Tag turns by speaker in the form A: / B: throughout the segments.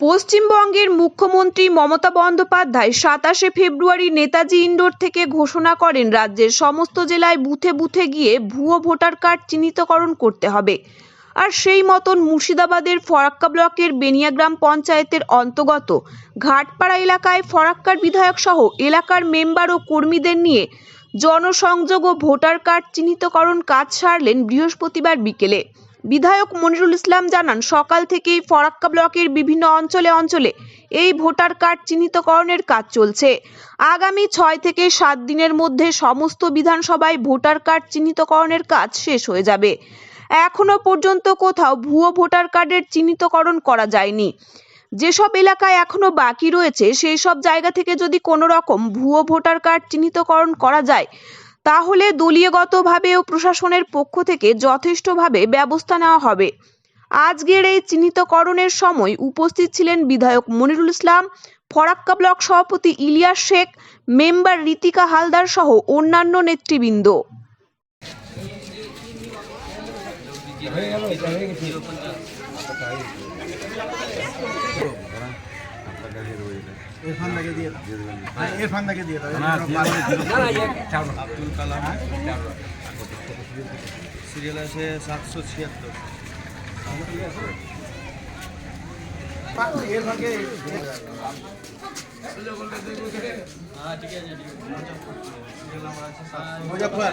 A: পশ্চিমবঙ্গের মুখ্যমন্ত্রী মমতা বন্দ্যোপাধ্যায় সাতাশে ফেব্রুয়ারি নেতাজি ইন্ডোর থেকে ঘোষণা করেন, রাজ্যের সমস্ত জেলায় বুথে বুথে গিয়ে ভুয়ো ভোটার কার্ড চিহ্নিতকরণ করতে হবে। আর সেই মতন মুর্শিদাবাদের ফরাক্কা ব্লকের বেনিয়াগ্রাম পঞ্চায়েতের অন্তর্গত ঘাটপাড়া এলাকায় ফরাক্কার বিধায়ক সহ এলাকার মেম্বার ও কর্মীদের নিয়ে জনসংযোগ ও ভোটার কার্ড চিহ্নিতকরণ কাজ সারলেন বৃহস্পতিবার বিকেলে। বিধায়ক মনিরুল ইসলাম জানান, সকাল থেকেই ফরাক্কা ব্লকের বিভিন্ন অঞ্চলে অঞ্চলে এই ভোটার কার্ড চিহ্নিতকরণের কাজ চলছে। আগামী ছয় থেকে সাত দিনের মধ্যে সমস্ত বিধানসভায় ভোটার কার্ড চিহ্নিতকরণের কাজ শেষ হয়ে যাবে। এখনও পর্যন্ত কোথাও ভুয়ো ভোটার কার্ডের চিহ্নিতকরণ করা যায়নি। যেসব এলাকায় এখনও বাকি রয়েছে সেই সব জায়গা থেকে যদি কোনো রকম ভুয়ো ভোটার কার্ড চিহ্নিতকরণ করা যায় তাহলে দলীয়গতভাবে ও প্রশাসনের পক্ষ থেকে যথেষ্টভাবে ব্যবস্থা নেওয়া হবে। আজকের এই চিহ্নিতকরণের সময় উপস্থিত ছিলেন বিধায়ক মনিরুল ইসলাম, ফরাক্কা ব্লক সভাপতি ইলিয়াস শেখ, মেম্বার রীতিকা হালদার সহ অন্যান্য নেতৃবৃন্দ।
B: ইরফান দাকে দিয়ে দাও। হ্যাঁ ইরফান দাকে দিয়ে দাও
C: আব্দুল কালাম সিরিয়াল আছে সাতশো ছিয়াত্তর।
B: ইরফানকে মুজফর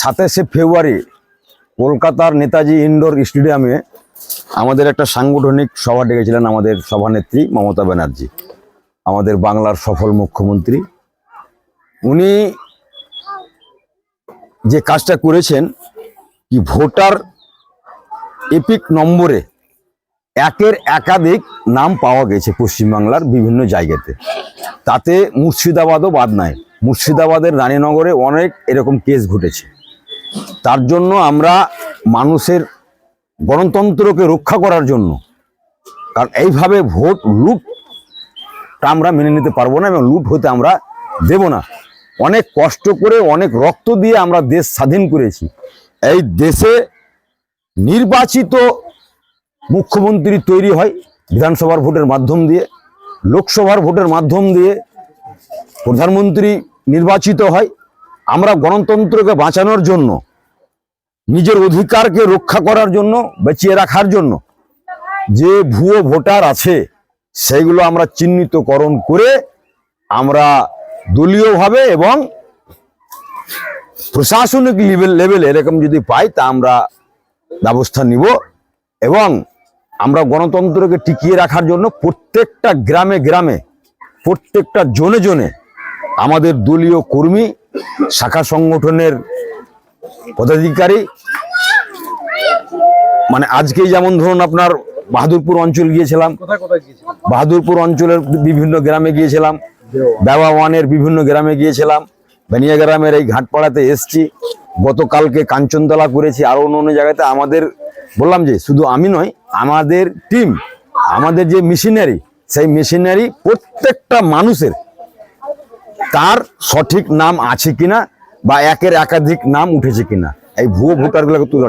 D: সাতাশে ফেব্রুয়ারি কলকাতার নেতাজি ইনডোর স্টেডিয়ামে আমাদের একটা সাংগঠনিক সভা ডেকেছিলেন আমাদের সভানেত্রী মমতা ব্যানার্জি, আমাদের বাংলার সফল মুখ্যমন্ত্রী। উনি যে কাজটা করেছেন, কি ভোটার এপিক নম্বরে একের একাধিক নাম পাওয়া গেছে পশ্চিমবাংলার বিভিন্ন জায়গাতে। তাতে মুর্শিদাবাদও বাদ নাই। মুর্শিদাবাদের রানীনগরে অনেক এরকম কেস ঘটেছে। তার জন্য আমরা মানুষের গণতন্ত্রকে রক্ষা করার জন্য, কারণ এইভাবে ভোট লুটটা আমরা মেনে নিতে পারব না এবং লুট হতে আমরা দেব না। অনেক কষ্ট করে, অনেক রক্ত দিয়ে আমরা দেশ স্বাধীন করেছি। এই দেশে নির্বাচিত মুখ্যমন্ত্রী তৈরি হয় বিধানসভার ভোটের মাধ্যম দিয়ে, লোকসভার ভোটের মাধ্যম দিয়ে, প্রধানমন্ত্রী নির্বাচিত হয়। আমরা গণতন্ত্রকে বাঁচানোর জন্য, নিজের অধিকারকে রক্ষা করার জন্য, বাঁচিয়ে রাখার জন্য যে ভুয়ো ভোটার আছে, সেইগুলো আমরা চিহ্নিতকরণ করে আমরা দলীয়ভাবে এবং প্রশাসনিক লেভেল, লেভেলে এরকম যদি পাই, তা আমরা ব্যবস্থা নিব এবং আমরা গণতন্ত্রকে টিকিয়ে রাখার জন্য প্রত্যেকটা গ্রামে গ্রামে, প্রত্যেকটা জনে জনে আমাদের দলীয় কর্মী শাখা সংগঠনের পদাধিকারী। মানে আজকেই যেমন ধরুন আপনার বাহাদুরপুর অঞ্চল গিয়েছিলাম বাহাদুরপুর অঞ্চলের বিভিন্ন গ্রামে গিয়েছিলাম বেওয়া ওয়ানের বিভিন্ন গ্রামে গিয়েছিলাম বেনিয়া গ্রামের এই ঘাটপাড়াতে এসছি। গতকালকে কাঞ্চনতলা করেছি আরও অন্য অন্য জায়গাতে আমাদের বললাম যে শুধু আমি নয় আমাদের টিম আমাদের যে মেশিনারি সেই মেশিনারি প্রত্যেকটা মানুষের তার সঠিক নাম আছে কিনা বা একের একাধিক নাম উঠেছে কিনা? এই ভুয়ো ভোটারগুলোকে তুলে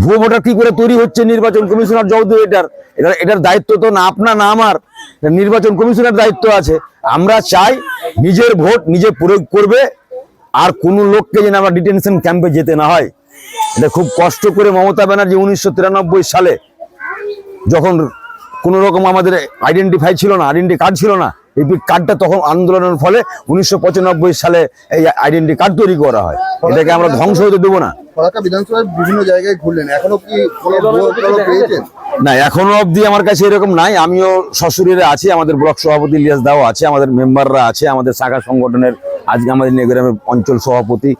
D: ভুয়ো ভোটার কি করে তৈরি হচ্ছে? নির্বাচন কমিশনার যৌদ এটার এটার এটার দায়িত্ব তো না আপনার না আমার। নির্বাচন কমিশনের দায়িত্ব আছে। আমরা চাই নিজের ভোট নিজে প্রয়োগ করবে আর কোন লোককে যেন আমরা ডিটেনশন ক্যাম্পে যেতে না হয়। এটা খুব কষ্ট করে মমতা ব্যানার্জি উনিশশো তিরানব্বই সালে যখন কোনো রকম আমাদের আইডেন্টিফাই ছিল না আইডেন্টি কার্ড ছিল না এপিক কার্ডটা তখন আন্দোলনের ফলে উনিশশো পঁচানব্বই সালে এই আইডেন্টি কার্ড তৈরি করা হয়। এটাকে আমরা ধ্বংস হতে দেবো না।
E: ফরাক্কা বিভিন্ন জায়গায় ঘুরলেন। এখনও কি কোনো ভুয়ো টলো পেয়েছেন?
D: না এখনও অবধি আমার কাছে এরকম নাই। আমিও শ্বশুরের আছি আমাদের ব্লক সভাপতি ইলিয়াস দাও আছে আমাদের মেম্বাররা আছে আমাদের শাখা সংগঠনের আজকে আমাদের নেগ্রামের অঞ্চল সভাপতি।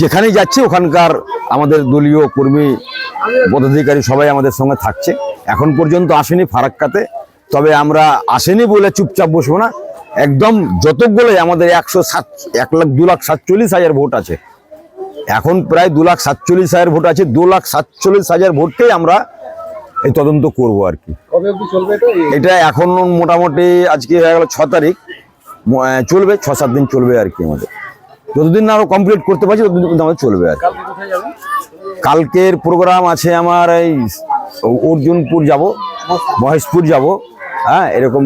D: যেখানেই যাচ্ছে ওখানকার আমাদের দলীয় কর্মী পদাধিকারী সবাই আমাদের সঙ্গে থাকছে। এখন পর্যন্ত আসেনি ফারাক্কাতে। তবে আমরা আসেনি বলে চুপচাপ বসবো না। একদম যতগুলোই আমাদের একশো সাত এক লাখ দু লাখ সাতচল্লিশ হাজার ভোট আছে। এখন প্রায় দু লাখ সাতচল্লিশ হাজার ভোট আছে দু লাখ সাতচল্লিশ হাজার ভোটকেই আমরা এই তদন্ত করব আর কি।
E: এটা?
D: এখন মোটামুটি আজকে হয়ে গেল ছ তারিখ। চলবে ছ সাত দিন চলবে আর কি আমাদের। যতদিন না আমরা কমপ্লিট করতে পারছি ততদিন কিন্তু আমাদের চলবে আর কালকের প্রোগ্রাম আছে আমার এই অর্জুনপুর যাব মহেশপুর যাব। হ্যাঁ এরকম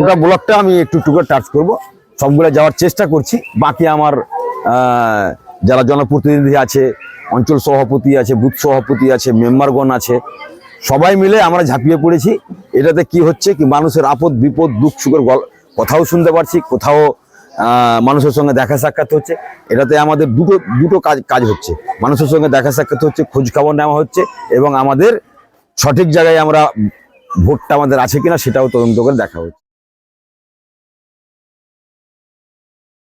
E: গোটা
D: ব্লকটা আমি একটু একটু করে টাচ করব। সবগুলো যাওয়ার চেষ্টা করছি। বাকি আমার যারা জনপ্রতিনিধি আছে অঞ্চল সভাপতি আছে বুথ সভাপতি আছে মেম্বারগণ আছে সবাই মিলে আমরা ঝাঁপিয়ে পড়েছি। এটাতে কি হচ্ছে কি মানুষের আপদ বিপদ দুঃখ সুখের গল- কথাও শুনতে পারছি কোথাও মানুষের সঙ্গে দেখা সাক্ষাৎ হচ্ছে। এটাতে আমাদের দুটো দুটো কাজ কাজ হচ্ছে। মানুষের সঙ্গে দেখা সাক্ষাৎ হচ্ছে খোঁজ খবর নেওয়া হচ্ছে এবং আমাদের সঠিক জায়গায় আমরা ভোটটা আমাদের আছে কিনা সেটাও তদন্ত করে দেখা হচ্ছে